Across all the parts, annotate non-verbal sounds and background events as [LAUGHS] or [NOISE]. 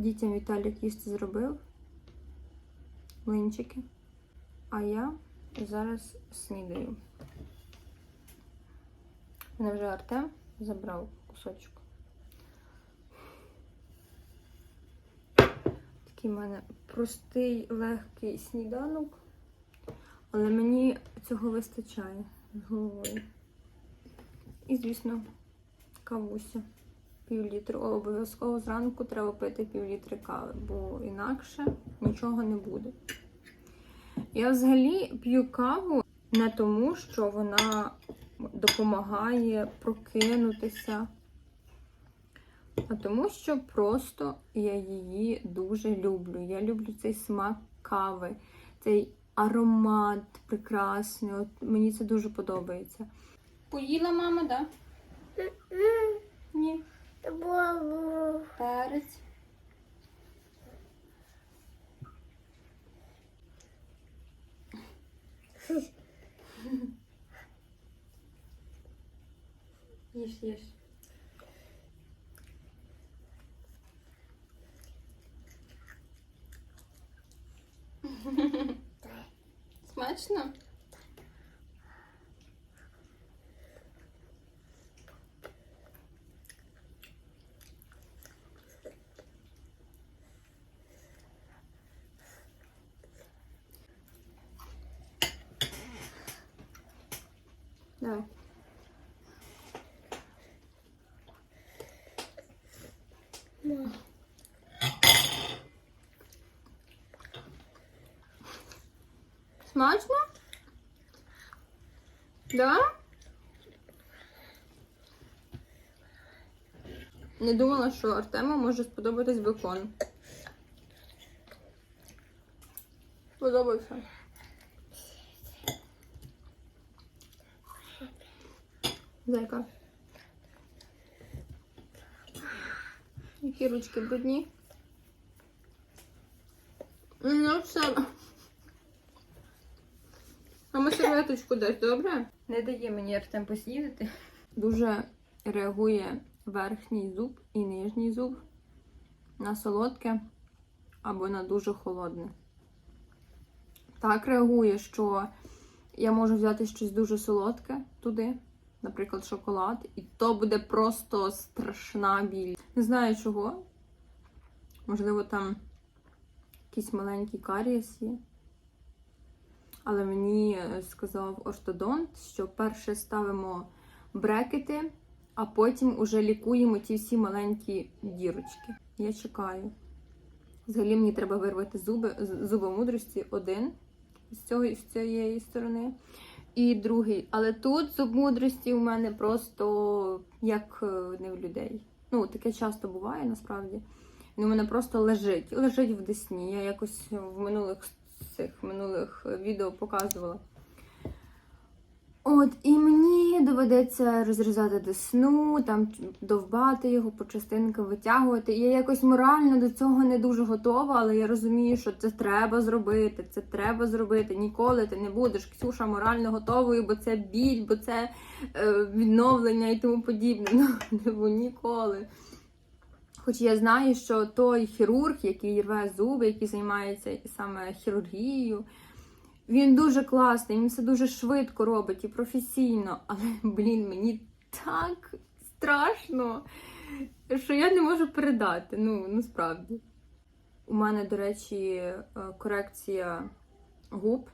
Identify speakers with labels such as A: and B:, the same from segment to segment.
A: Дітям Віталік їсти зробив. Млинчики. А я зараз снідаю. Мене вже Артем забрав кусочок. Такий в мене простий, легкий сніданок, але мені цього вистачає з головою. І, звісно, кавуся. Пів літру. Обов'язково зранку треба пити пів літри кави, бо інакше нічого не буде. Я взагалі п'ю каву не тому, що вона допомагає прокинутися, а тому, що просто я її дуже люблю. Я люблю цей смак кави, цей аромат прекрасний. От мені це дуже подобається. Поїла мама, так? Да? Ні. Перець. Їж, їж. Смачно? Смачно? Да? Не думала, що Артему може сподобатись бекон. Подобається. Зайка. Які ручки брудні? Ну, все. Ми дасть, добре? Не дає мені Артем поснідати. Дуже реагує верхній зуб і нижній зуб на солодке або на дуже холодне. Так реагує, що я можу взяти щось дуже солодке туди, наприклад, шоколад, і то буде просто страшна біль. Не знаю чого. Можливо, там якийсь маленький карієс є. Але мені е, сказав ортодонт, що перше ставимо брекети, а потім уже лікуємо ті всі маленькі дірочки. Я чекаю. Взагалі мені треба вирвати зуби, зуби мудрості один з, цього, з цієї сторони. І другий. Але тут зуб мудрості у мене просто як е, не в людей. Ну, таке часто буває насправді. Він у мене просто лежить. Лежить в десні. Я якось в минулих цих минулих відео показувала. От, і мені доведеться розрізати десну, там довбати його по частинкам, витягувати. Я якось морально до цього не дуже готова, але я розумію, що це треба зробити, це треба зробити. Ніколи ти не будеш, Ксюша, морально готовою, бо це біль, бо це е, відновлення і тому подібне. [LAUGHS] Ну, типу, ніколи. Хоч я знаю, що той хірург, який рве зуби, який займається саме хірургією, він дуже класний, він все дуже швидко робить і професійно. Але, блін, мені так страшно, що я не можу передати. Ну, насправді. У мене, до речі, е, корекція губ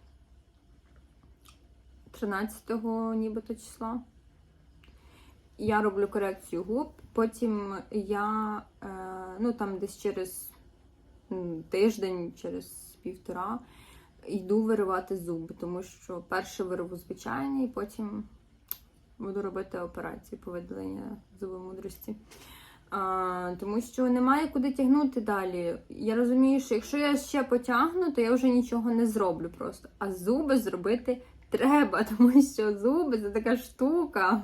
A: 13-го нібито числа. Я роблю корекцію губ, потім я е, ну там десь через тиждень, через півтора йду виривати зуби, тому що перше вирву звичайний, потім буду робити операцію по видаленню зубомудрості. А, тому що немає куди тягнути далі. Я розумію, що якщо я ще потягну, то я вже нічого не зроблю просто. А зуби зробити треба, [LAUGHS] тому що зуби це така штука,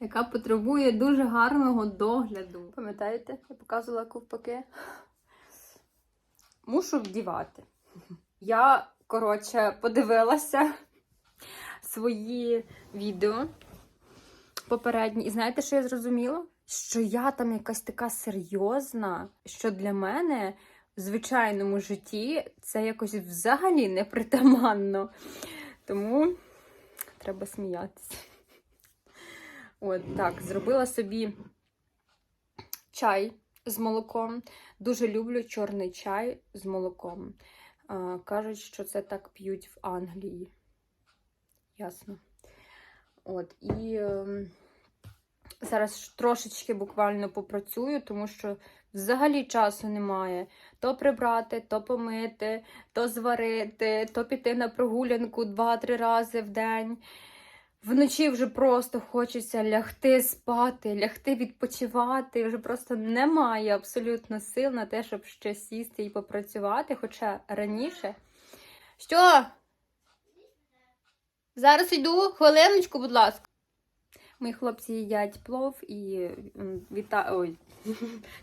A: яка потребує дуже гарного догляду. Пам'ятаєте, я показувала ковпаки? Мушу вдівати. Я, коротше, подивилася свої відео попередні. І знаєте, що я зрозуміла? що я там якась така серйозна, що для мене в звичайному житті це якось взагалі непритаманно. Тому треба сміятися. От так, зробила собі чай з молоком. Дуже люблю чорний чай з молоком. А, кажуть, що це так п'ють в Англії. Ясно. От, і ем, зараз трошечки буквально попрацюю, тому що взагалі часу немає. То прибрати, то помити, то зварити, то піти на прогулянку 2-3 рази в день. Вночі вже просто хочеться лягти спати, лягти відпочивати. Вже просто немає абсолютно сил на те, щоб ще сісти і попрацювати. Хоча раніше. Що? Зараз йду, хвилиночку, будь ласка. Мої хлопці їдять плов і віта... Ой, [LAUGHS]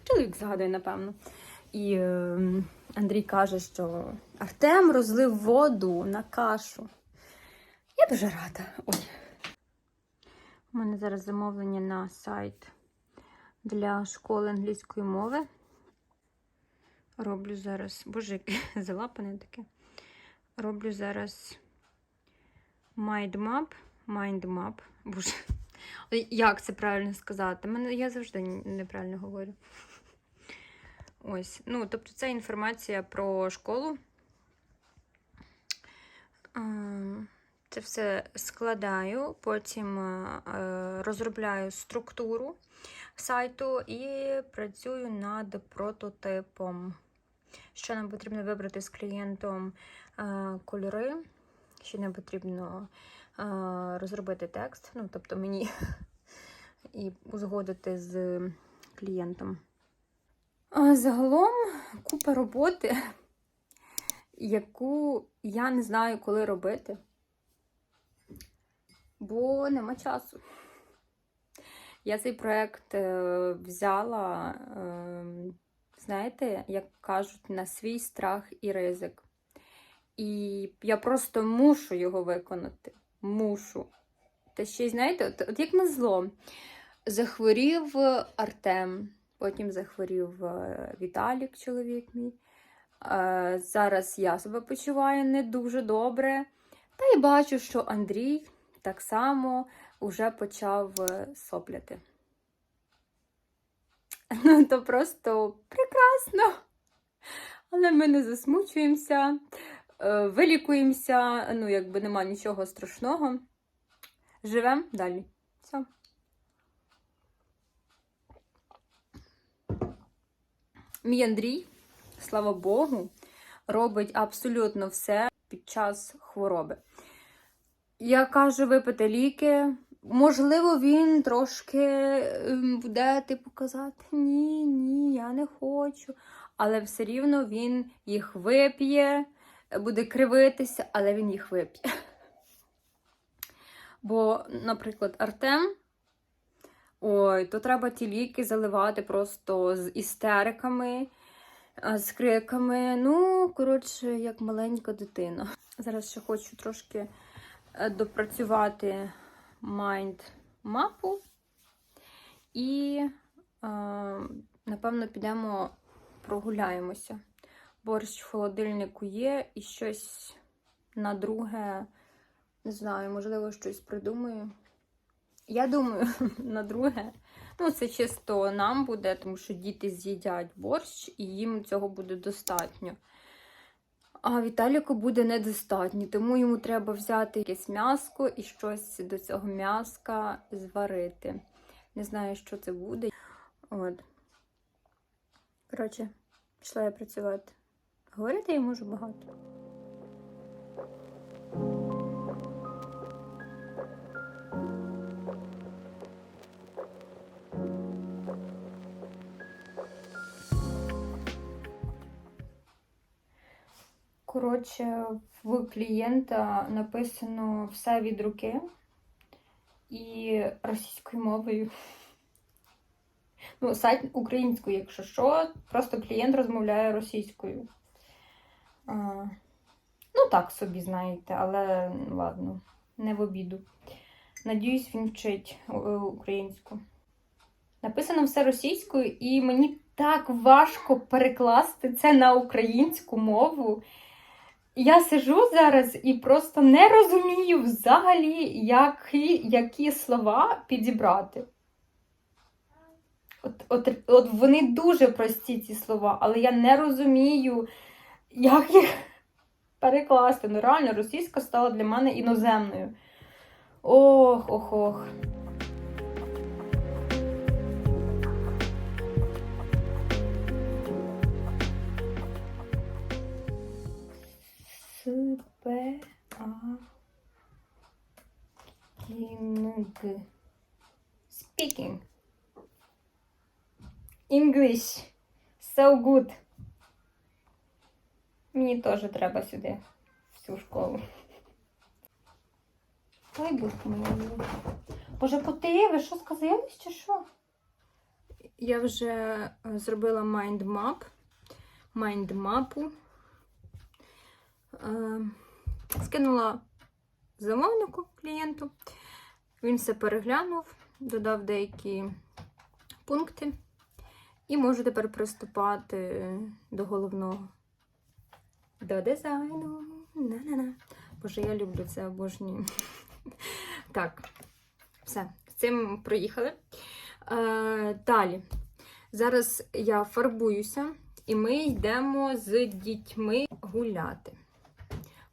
A: чоловік згадує, напевно. І ем, Андрій каже, що Артем розлив воду на кашу. Я дуже рада. Ой. У мене зараз замовлення на сайт для школи англійської мови. Роблю зараз. Боже, яке [LAUGHS] залапане таке. Роблю зараз mindmap. Mindmap. Боже. Як це правильно сказати? Мене, я завжди неправильно говорю. Ось. Ну, тобто, це інформація про школу. Це все складаю, потім е, розробляю структуру сайту і працюю над прототипом. Що нам потрібно вибрати з клієнтом е, кольори, ще нам потрібно е, розробити текст, ну, тобто мені [LAUGHS] і узгодити з клієнтом. Загалом купа роботи, [LAUGHS] яку я не знаю, коли робити, бо нема часу. Я цей проект е, взяла, е, знаєте, як кажуть, на свій страх і ризик. І я просто мушу його виконати. Мушу. Та ще й знаєте, от, от як на зло, захворів Артем, потім захворів е, Віталік, чоловік мій. Зараз я себе почуваю не дуже добре. Та й бачу, що Андрій так само вже почав е, сопляти. [LAUGHS] Ну, то просто прекрасно. Але ми не засмучуємося, е, вилікуємося, ну, якби нема нічого страшного. Живемо далі. Все. Мій Андрій, слава Богу, робить абсолютно все під час хвороби. Я кажу випити ліки. Можливо, він трошки ем, буде типу казати: ні, ні, я не хочу. Але все рівно він їх вип'є, буде кривитися, але він їх вип'є. Бо, наприклад, Артем, ой, то треба ті ліки заливати просто з істериками, з криками. Ну, коротше, як маленька дитина. Зараз ще хочу трошки допрацювати майнд-мапу. І, е, напевно, підемо прогуляємося. Борщ в холодильнику є і щось на друге, не знаю, можливо, щось придумаю. Я думаю, [LAUGHS] на друге. Ну, це чисто нам буде, тому що діти з'їдять борщ, і їм цього буде достатньо. А Віталіку буде недостатньо, тому йому треба взяти якесь м'яско і щось до цього м'яска зварити. Не знаю, що це буде. От. Коротше, пішла я працювати. Говорити я можу багато. Коротше, в клієнта написано все від руки і російською мовою. Ну, сайт українською, якщо що, просто клієнт розмовляє російською. А, ну, так собі, знаєте, але ладно, не в обіду. Надіюсь, він вчить е, українську. Написано все російською, і мені так важко перекласти це на українську мову. Я сижу зараз і просто не розумію взагалі, які, які слова підібрати. От, от, от вони дуже прості, ці слова, але я не розумію, як їх перекласти. Ну, реально, російська стала для мене іноземною. Ох, ох, ох. П, А, Кінг. Speaking. English. So good. Мені теж треба сюди, в цю школу. Ой, будь. Боже, коти, ви що сказались чи що? Я вже е, зробила майндмап. Майндмапу. Скинула замовнику клієнту. Він все переглянув, додав деякі пункти. І можу тепер приступати до головного. До дизайну. На-на-на. Боже, я люблю це обожнюю. [LAUGHS] Так, все, з цим проїхали. Е, далі. Зараз я фарбуюся, і ми йдемо з дітьми гуляти.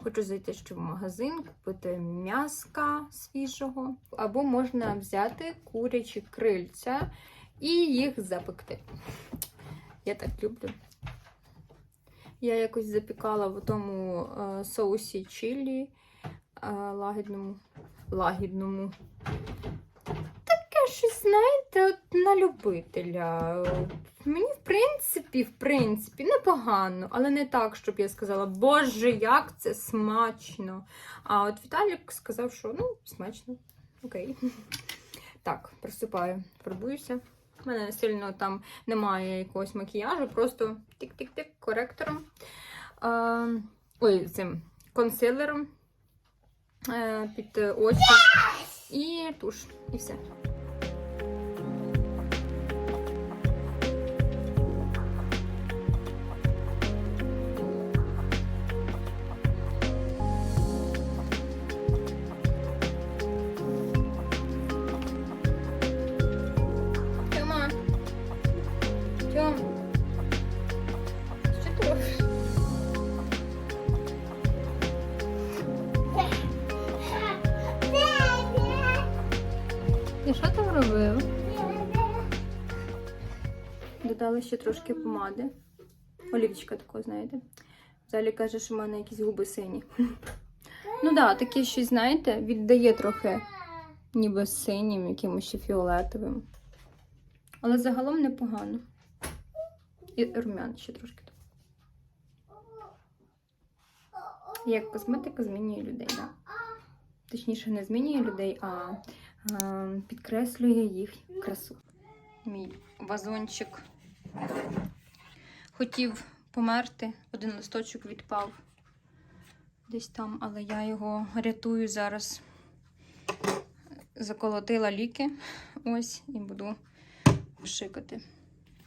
A: Хочу зайти ще в магазин, купити м'яска свіжого. Або можна взяти курячі крильця і їх запекти. Я так люблю. Я якось запікала в тому е, соусі чилі е, лагідному. лагідному. Щось, знаєте, от на любителя. Мені, в принципі, в принципі, непогано, але не так, щоб я сказала, Боже, як це смачно. А от Віталік сказав, що ну, смачно. Окей. Так, приступаю, фарбуюся. У мене сильно там немає якогось макіяжу, просто тик-тик-тик коректором. А, ой, цим консилером е, під очі і туш. І все. Додали ще трошки помади. Олівчика такого, знаєте. Взагалі каже, що в мене якісь губи сині. Ну так, таке щось, знаєте, віддає трохи ніби синім, якимось ще фіолетовим. Але загалом непогано. І румян ще трошки. Як косметика змінює людей, так? Да? Точніше, не змінює людей, а, а підкреслює їх красу. Мій вазончик хотів померти, один листочок відпав десь там, але я його рятую зараз. Заколотила ліки. Ось, і буду пшикати.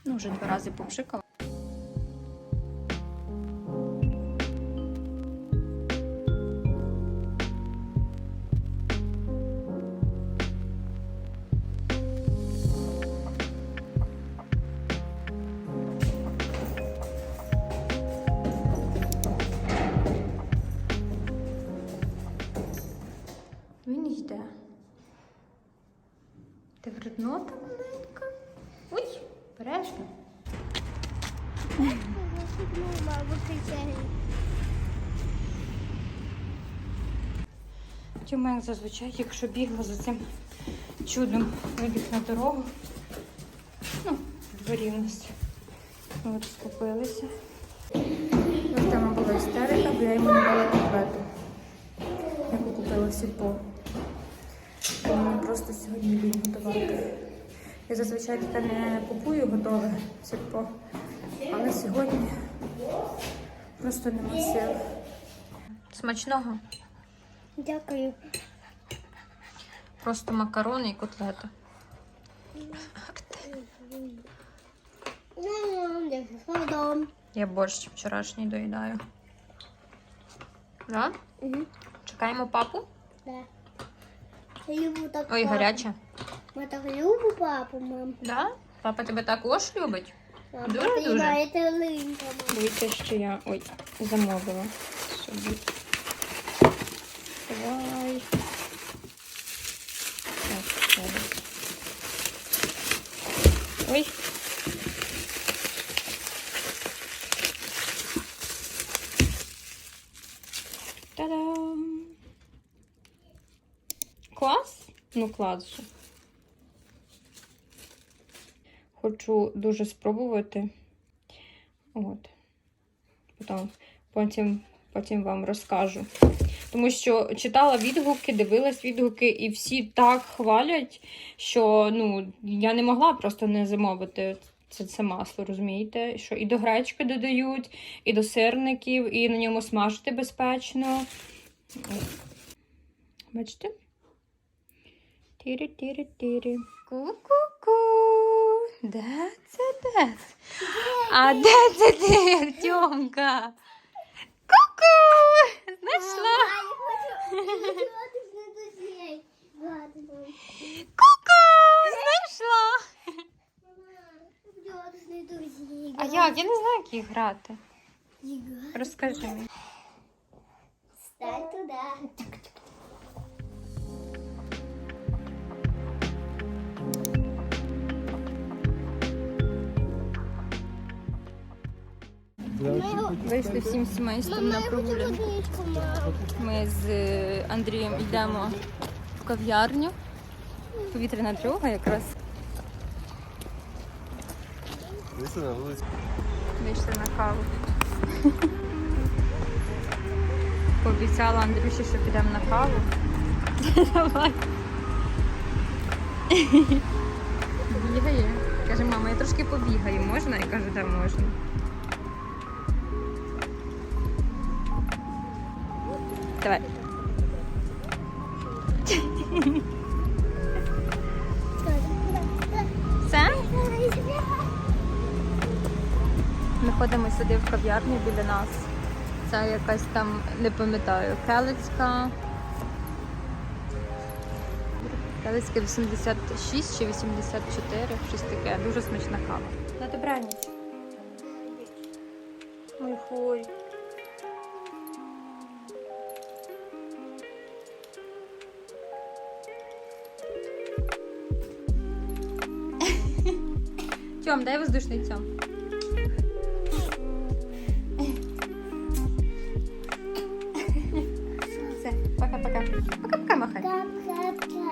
A: Ну, вже два рази попшикала. Тьома, як зазвичай, якщо бігла за цим чудом, вибіг на дорогу. Ну, в дворі в нас. Ми от скупилися. Ось там була істерика, бо я йому не дала котлету, яку купила в сільпо. Бо Мені просто сьогодні лінь готувати. Я зазвичай таке не купую готове сільпо. Але сьогодні просто нема сил. Смачного.
B: Дякую.
A: Просто макарони і котлета.
B: Я
A: борщ вчорашній доїдаю. Да?
B: Угу.
A: Чекаємо папу.
B: Да. Люблю так
A: Ой,
B: папу.
A: гаряче.
B: Я так люблю папу, мам.
A: Да? Папа тебе також любить.
B: Мам,
A: Дуже,
B: папа,
A: дуже.
B: Это линка, мам.
A: Дивіться, що я ой, замовила собі. Давай. Так, зараз. Ой. Та-дам! Клас? Ну, клас же. Хочу дуже спробувати. От. Потім, потім, потім вам розкажу. Тому що читала відгуки, дивилась відгуки, і всі так хвалять, що ну, я не могла просто не замовити це, це масло, розумієте? Що і до гречки додають, і до сирників, і на ньому смажити безпечно. Бачите? Тірі-тірі-тірі. Ку-ку-ку. Де це де? А де це ти, Артемка? Ку-ку! Знайшла. А як? Я не знаю, як їх грати. Розкажи мені.
B: Стань туда.
A: Вийшли всім сімейством на прогулянку. Ми з е, Андрієм йдемо в кав'ярню. Повітряна тривога якраз.
C: Вийшли на вулицю.
A: Вийшли на каву. Пообіцяла Андрюші, що підемо на каву. Давай. Бігає. Каже, мама, я трошки побігаю, можна? Я кажу, так можна. Давай. Все? Ми ходимо сюди в кав'ярню біля нас. Це якась там, не пам'ятаю, Келицька. Келицька 86 чи 84, щось таке. Дуже смачна кава. На добраніч. Мой хуй. Артем, дай воздушницю. Все, пока-пока. Пока-пока, махай. Пока-пока.